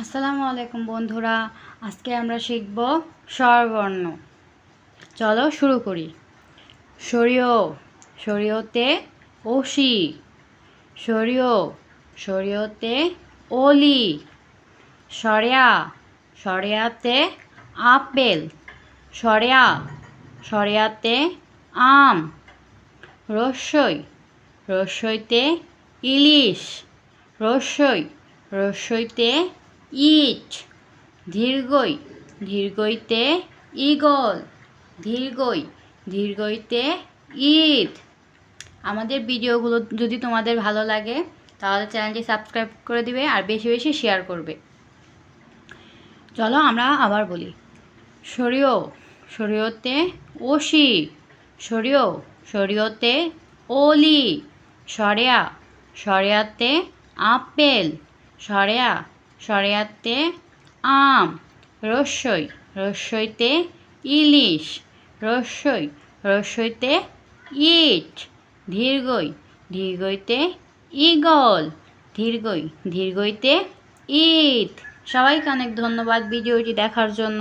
আসসালামু আলাইকুম বন্ধুরা, আজকে আমরা শিখব স্বরবর্ণ। চলো শুরু করি। সরিয় সরিয়তে ওসি সরিয় সরিয়তে ওলি। সরেয়া, সরেয়াতে আপেল। সরেয়া, সরেয়াতে আম। রসই, রসইতে ইলিশ। রসই, রসইতে ইট, দীর্ঘই, দীর্ঘইতে ইগল দীর্ঘই, দীর্ঘইতে ঈদ। আমাদের ভিডিওগুলো যদি তোমাদের ভালো লাগে, তাহলে চ্যানেলটি সাবস্ক্রাইব করে দিবে আর বেশি বেশি শেয়ার করবে। চলো আমরা আবার বলি। সরিয় সরিয়তে ওসি সরিয় সরিয়তে ওলি সরেয়া সরেয়াতে আপেল সরেয়া সরেয়াতে আম, রসই, রসইতে ইলিশ, রসই, রসইতে ইট দীর্ঘই দীর্ঘইতে ইগল দীর্ঘই দীর্ঘইতে ঈদ সবাইকে অনেক ধন্যবাদ ভিডিওটি দেখার জন্য।